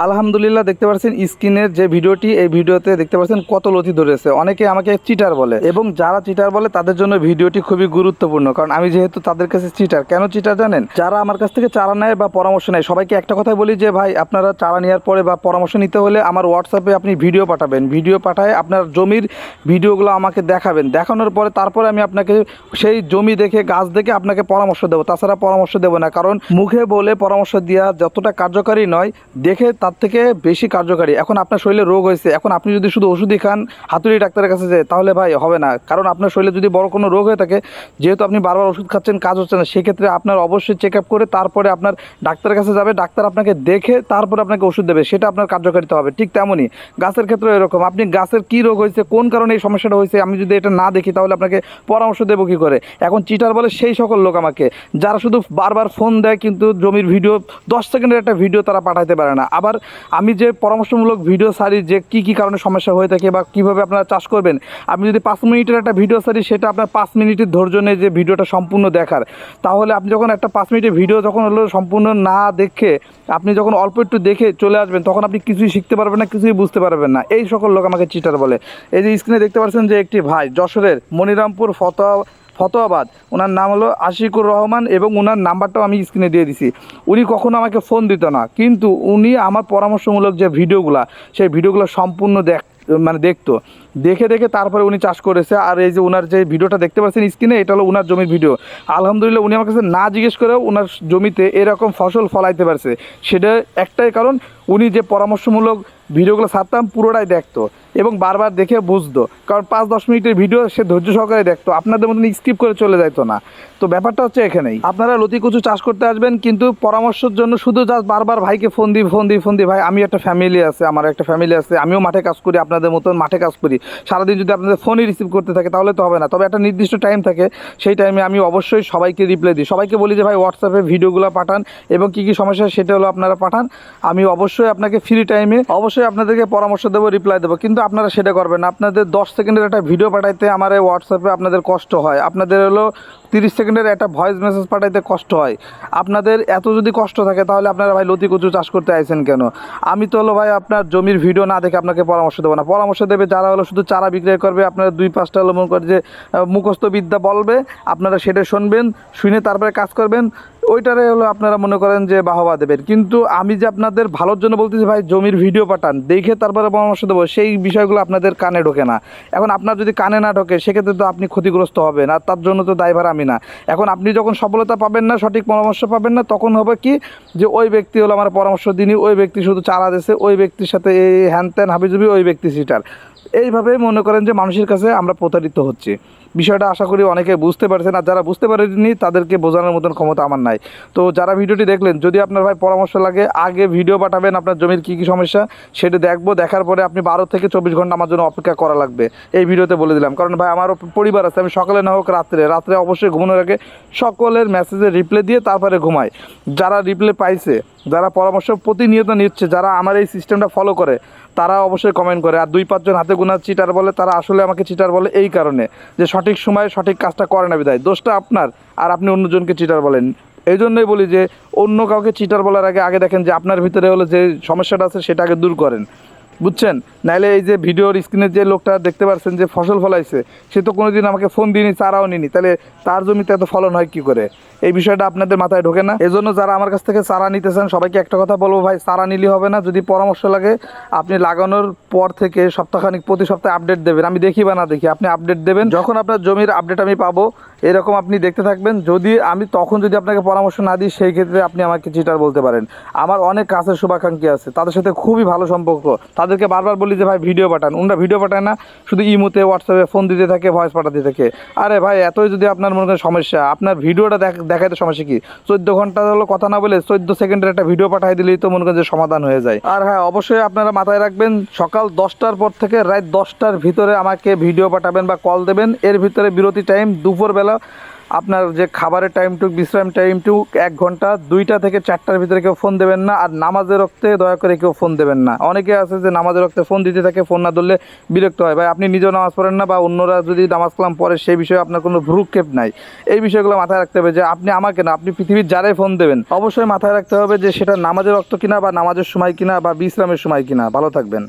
আলহামদুলিল্লাহ দেখতে পাচ্ছেন স্ক্রিনের যে ভিডিওটি, এই ভিডিওতে দেখতে পাচ্ছেন কত লতি ধরেছে। অনেকে আমাকে চিটার বলে এবং যারা চিটার বলে, তাদের জন্য ভিডিওটি খুবই গুরুত্বপূর্ণ। কারণ আমি যেহেতু তাদের কাছে চিটার কেন চিটার জানেন? যারা আমার কাছ থেকে চারা নেয় বা পরামর্শ নেয়, সবাইকে একটা কথাই বলি যে, ভাই, আপনারা চারা নেওয়ার পরে বা পরামর্শ নিতে হলে আমার হোয়াটসঅ্যাপে আপনি ভিডিও পাঠাবেন। ভিডিও পাঠায় আপনার জমির ভিডিওগুলো আমাকে দেখাবেন। দেখানোর পরে তারপরে আমি আপনাকে সেই জমি দেখে, গাছ দেখে আপনাকে পরামর্শ দেবো। তাছাড়া পরামর্শ দেবো না। কারণ মুখে বলে পরামর্শ দেওয়া যতটা কার্যকারী নয়, দেখে তার থেকে বেশি কার্যকারী। এখন আপনার শরীরে রোগ হয়েছে, এখন আপনি যদি শুধু ওষুধই খান, হাতুড়ি ডাক্তারের কাছে যায়, তাহলে ভাই হবে না। কারণ আপনার শরীরে যদি বড় কোনো রোগ হয়ে থাকে, যেহেতু আপনি বারবার ওষুধ খাচ্ছেন, কাজ হচ্ছে না, সেক্ষেত্রে আপনার অবশ্যই চেক আপ করে তারপরে আপনার ডাক্তারের কাছে যাবে, ডাক্তার আপনাকে দেখে তারপরে আপনাকে ওষুধ দেবে, সেটা আপনার কার্যকারিতা হবে। ঠিক তেমনই গাছের ক্ষেত্রে এরকম। আপনি গাছের কী রোগ হয়েছে, কোন কারণে এই সমস্যাটা হয়েছে, আমি যদি এটা না দেখি, তাহলে আপনাকে পরামর্শ দেবো কী করে? এখন চিটার বলে সেই সকল লোক আমাকে। যারা শুধু বারবার ফোন দেয়, কিন্তু জমির ভিডিও দশ সেকেন্ডের একটা ভিডিও তারা পাঠাতে পারে না। আবার আমি যে পরামর্শমূলক ভিডিও সারি যে কি কি কারণে সমস্যা হয়ে থাকে বা কীভাবে আপনারা চাষ করবেন, আমি যদি পাঁচ মিনিটের একটা ভিডিও সারি সেটা আপনার পাঁচ মিনিটের ধৈর্য নেই যে ভিডিওটা সম্পূর্ণ দেখার। তাহলে আপনি যখন একটা পাঁচ মিনিটের ভিডিও যখন হলো সম্পূর্ণ না দেখে, আপনি যখন অল্প একটু দেখে চলে আসবেন, তখন আপনি কিছুই শিখতে পারবেন না, কিছুই বুঝতে পারবেন না। এই সকল লোক আমাকে চিটার বলে। এই যে স্ক্রিনে দেখতে পাচ্ছেন যে একটি ভাই, যশোরের মনিরামপুর ফতোয়া ফতোয়াবাদ। ওনার নাম হলো আশিকুর রহমান এবং ওনার নাম্বারটাও আমি স্ক্রিনে দিয়ে দিছি। উনি কখনো আমাকে ফোন দিত না। কিন্তু উনি আমার পরামর্শমূলক যে ভিডিওগুলো, সেই ভিডিওগুলো সম্পূর্ণ দেখ মানে দেখতো। দেখে দেখে তারপরে উনি চাষ করেছে। আর এই যে ওনার যে ভিডিওটা দেখতে পাচ্ছেন স্ক্রিনে, এটা হলো ওনার জমির ভিডিও। আলহামদুলিল্লাহ উনি আমার কাছে না জিজ্ঞেস করেও ওনার জমিতে এরকম ফসল ফলাইতে পারছে। সেটা একটাই কারণ, উনি যে পরামর্শমূলক ভিডিওগুলো ছাড়তাম পুরোটাই দেখতো এবং বারবার দেখে বুঝতো। কারণ পাঁচ, দশ মিনিটের ভিডিও সে ধৈর্য সহকারে দেখতো। আপনাদের মতন স্কিপ করে চলে যাইতো না। তো ব্যাপারটা হচ্ছে এখানেই। আপনারা লতি কচু চাষ করতে আসবেন, কিন্তু পরামর্শের জন্য শুধু জাস্ট বারবার ভাইকে ফোন দিই ফোন দিই ফোন দিই, ভাই, আমি একটা ফ্যামিলি আছে, আমার একটা ফ্যামিলি আছে, আমিও মাঠে কাজ করি, আপনাদের মতন মাঠে কাজ করি। সারাদিন যদি আপনাদের ফোনই রিসিভ করতে থাকে, তাহলে তো হবে না। তবে একটা নির্দিষ্ট টাইম থাকে, সেই টাইমে আমি অবশ্যই সবাইকে রিপ্লাই দিই। সবাইকে বলি যে, ভাই হোয়াটসঅ্যাপে ভিডিওগুলো পাঠান এবং কী কী সমস্যা, সেটা হলো আপনারা পাঠান। আমি অবশ্যই আপনাকে ফ্রি টাইমে অবশ্যই আপনাদেরকে পরামর্শ দেবো রিপ্লাই দেবো। কিন্তু আপনারা সেটা করবেন না। আপনাদের দশ সেকেন্ডের একটা ভিডিও পাঠাইতে আমার হোয়াটসঅ্যাপে আপনাদের কষ্ট হয়। আপনাদের হলো তিরিশ সেকেন্ডের একটা ভয়েস মেসেজ পাঠাইতে কষ্ট হয়। আপনাদের এত যদি কষ্ট থাকে, তাহলে আপনারা ভাই লতি কচু চাষ করতে আইছেন কেন? আমি তো হলো ভাই আপনার জমির ভিডিও না দেখে আপনাকে পরামর্শ দেবো না। পরামর্শ দেবে যারা হলো শুধু চারা বিক্রয় করবে, আপনারা দুই পাঁচটা মনে করে যে মুখস্থবিদ্যা মুখস্থ বিদ্যা বলবে, আপনারা সেটা শুনবেন, শুনে তারপরে কাজ করবেন। ওইটারে হলো আপনারা মনে করেন যে বাহবা দেবেন। কিন্তু আমি যে আপনাদের ভালোর জন্য বলতেছি, ভাই, জমির ভিডিও পাঠান, দেখে তারপরে পরামর্শ দেবো, সেই বিষয়গুলো আপনাদের কানে ঢোকে না। এখন আপনার যদি কানে না ঢোকে, সেক্ষেত্রে তো আপনি ক্ষতিগ্রস্ত হবেন, আর তার জন্য তো দায়ভার আমি না। এখন আপনি যখন সফলতা পাবেন না, সঠিক পরামর্শ পাবেন না, তখন হবে কি যে ওই ব্যক্তি হলো আমার পরামর্শ দিনই, ওই ব্যক্তি শুধু চারা দিয়েছে ওই ব্যক্তির সাথে এই হ্যান ত্যান হাবিজুবি, ওই ব্যক্তি সিটার। এইভাবে মনে করেন যে মানুষের কাছে আমরা প্রতারিত হচ্ছি। বিষয়টা আশা করি অনেকে বুঝতে পারছেন, আর যারা বুঝতে পারেনি তাদেরকে বোঝানোর মতন ক্ষমতা আমার নাই। তো যারা ভিডিওটি দেখলেন, যদি আপনার ভাই পরামর্শ লাগে, আগে ভিডিও পাঠাবেন আপনার জমির কী কী সমস্যা, সেটা দেখব, দেখার পরে আপনি বারো থেকে চব্বিশ ঘণ্টা আমার জন্য অপেক্ষা করা লাগবে। এই ভিডিওতে বলে দিলাম। কারণ ভাই, আমারও পরিবার আছে, আমি সকালে না হোক রাত্রে রাত্রে অবশ্যই ঘুমানোর আগে সকলের মেসেজে রিপ্লাই দিয়ে তারপরে ঘুমাই। যারা রিপ্লাই পাইছে যারা পরামর্শ প্রতিনিয়ত নিচ্ছে, যারা আমার এই সিস্টেমটা ফলো করে, তারা অবশ্যই কমেন্ট করে। আর দুই পাঁচজন হাতে গোনা চিটার বলে, তারা আসলে আমাকে চিটার বলে এই কারণে যে সঠিক সময়ে সঠিক কাজটা করে না বিদায় দোষটা আপনার, আর আপনি অন্যজনকে চিটার বলেন। এই জন্যই বলি যে, অন্য কাউকে চিটার বলার আগে আগে দেখেন যে আপনার ভিতরে হলো যে সমস্যাটা আছে, সেটাকে দূর করেন। বুঝছেন? নাইলে এই যে ভিডিওর স্ক্রিনে যে লোকটা দেখতে পাচ্ছেন যে ফসল ফলাইছে, সে তো কোনোদিন আমাকে ফোন দিইনি চারাও নিনি তাহলে তার জমিতে এত ফলন হয় কি করে? এই বিষয়টা আপনাদের মাথায় ঢোকে না? এজন্য যারা আমার কাছ থেকে চারা নিতে চান সবাইকে একটা কথা বলব ভাই, চারা নিলে হবে না, যদি পরামর্শ লাগে, আপনি লাগানোর পর থেকে সপ্তাহখানিক, প্রতি সপ্তাহে আপডেট দেবেন। আমি দেখি বা না দেখি, আপনি আপডেট দেবেন। যখন আপনার জমির আপডেট আমি পাবো, এরকম আপনি দেখতে থাকবেন। যদি আমি তখন যদি আপনাকে পরামর্শ না দিই, সেই ক্ষেত্রে আপনি আমাকে চিটার বলতে পারেন। আমার অনেক কাছের শুভাকাঙ্ক্ষী আছে, তাদের সাথে খুবই ভালো সম্পর্ক। তাদেরকে বারবার বলি যে ভাই ভিডিও পাঠান। ওনারা ভিডিও পাঠায় না, শুধু ইমোতে হোয়াটসঅ্যাপে ফোন দিতে থাকে ভয়েস পাঠাতে থাকে। আরে ভাই, এতই যদি আপনার মনে করেন সমস্যা, আপনার ভিডিওটা দেখ- দেখাইতে সমস্যা কি? চোদ্দ ঘণ্টা হলো কথা না বলে চোদ্দ সেকেন্ডের একটা ভিডিও পাঠিয়ে দিলেই তো মনে করেন যে সমাধান হয়ে যায়। আর হ্যাঁ অবশ্যই আপনারা মাথায় রাখবেন, সকাল দশটার পর থেকে রাত দশটার ভিতরে আমাকে ভিডিও পাঠাবেন বা কল দেবেন। এর ভিতরে বিরতি টাইম দুপুরবেলা আপনার যে খাবারের টাইমটুক বিশ্রাম টাইমটুক এক ঘণ্টা, দুইটা থেকে চারটার ভিতরে কেউ ফোন দেবেন না, আর নামাজের রক্তে দয়া করে কেউ ফোন দেবেন না। অনেকে আছে যে নামাজের রক্তে ফোন দিতে থাকে ফোন না ধরলে বিরক্ত হয়। ভাই, আপনি নিজেও নামাজ পড়েন না, বা অন্যরা যদি নামাজ কালাম পড়ে, সেই বিষয়ে আপনার কোনো ভ্রুক্ষেপ নাই। এই বিষয়গুলো মাথায় রাখতে হবে যে আপনি আমাকে না, আপনি পৃথিবীর যারাই ফোন দেবেন, অবশ্যই মাথায় রাখতে হবে যে সেটা নামাজের রক্ত কিনা, বা নামাজের সময় কিনা, বা বিশ্রামের সময় কিনা। ভালো থাকবেন।